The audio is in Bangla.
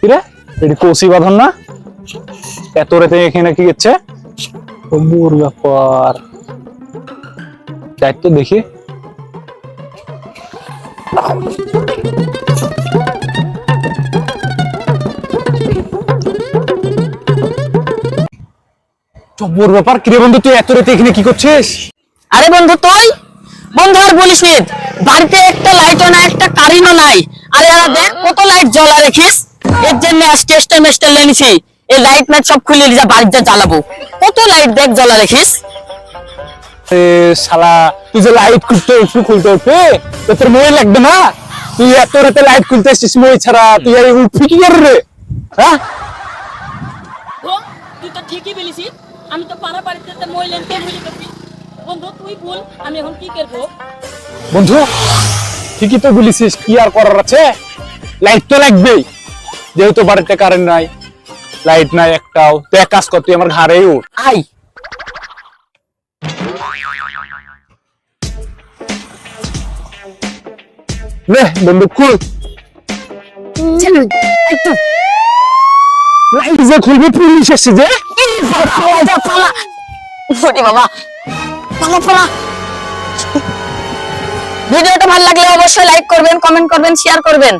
কিরে? এটি কৌশি বাঁধন না? এত রেতে এখানে কি গেছে মোর ব্যাপার। তো দেখি। মোর ব্যাপার কিরে বন্ধু, তুই এত রেতে এখানে কি করছিস? আরে বন্ধু তুই? বন্ধু আর বলিস নি বাড়িতে একটা লাইটও নাই একটা কারেন্টও নাই। আরে আরে দেখ কত লাইট জ্বলা রেখিস এর জন্য মেস্টার লেনিছি এই লাইট মাইট সব খুলে যা বাড়িতে জ্বালাবো। কত লাইট দেখ জ্বলা রেখিস এ শালা তুই যে লাইট খুলতে উঠবি খুলতে উঠবি? তো তোর মই লাগবে না? তুই এত রাতে লাইট খুলতে এসছিস মই ছাড়া তুই আর উঠবি কি করে রে? হ্যাঁ? তুই তো ঠিকই বলিসি আমি তো পাড়া বাড়িতে মই লেনতে গেছি বন্ধু তুই বল আমি এখন কি করব? বন্ধু ঠিকই তো বলিসিস কি আর করার আছে? লাইট তো লাগবেই। যেহেতু বাড়িতে কারেন্ট নাই লাইট নাই একটাও তো এক কাজ কর তুই আমার ঘাড়েই উঠ। আই। নে বন্ধু খুল। লাইট যে খুলবে পুলিশ এসছে যে। পালা বাবা। ভিডিওটা ভালো লাগলে অবশ্যই লাইক করবেন কমেন্ট করবেন শেয়ার করবেন।